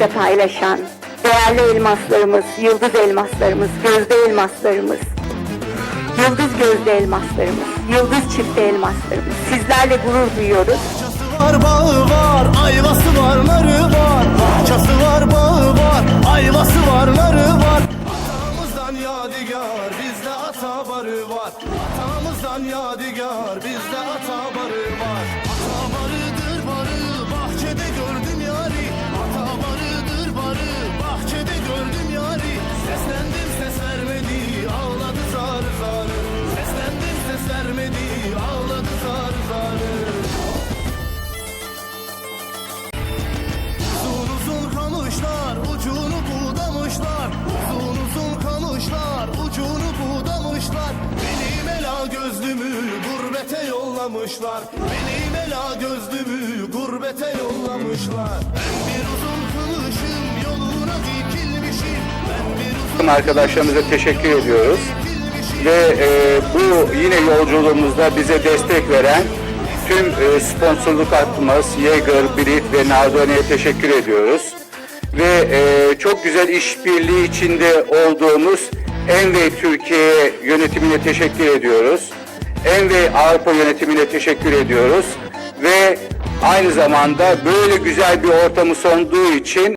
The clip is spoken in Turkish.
birlikte paylaşan değerli elmaslarımız, yıldız elmaslarımız, gözde elmaslarımız, yıldız gözde elmaslarımız, yıldız çifte elmaslarımız. Sizlerle gurur duyuyoruz. var bağı var, ayvası var, narı var. Bahçesi var, bağı var, ayvası var, narı var. Atamızdan yadigar, bizde ata barı var. Atamızdan yadigar, bizde ata barı var. Yollamışlar Benim ela gözlümü gurbete yollamışlar Ben bir uzun kılıçım yoluna dikilmişim Ben bir uzun arkadaşlarımıza teşekkür ediyoruz. Ve e, bu yine yolculuğumuzda bize destek veren tüm e, sponsorluk hattımız Yeager, Brit ve Nardone'ye teşekkür ediyoruz. Ve e, çok güzel işbirliği içinde olduğumuz Envey Türkiye yönetimine teşekkür ediyoruz. Envey Avrupa yönetimine teşekkür ediyoruz. Ve aynı zamanda böyle güzel bir ortamı sunduğu için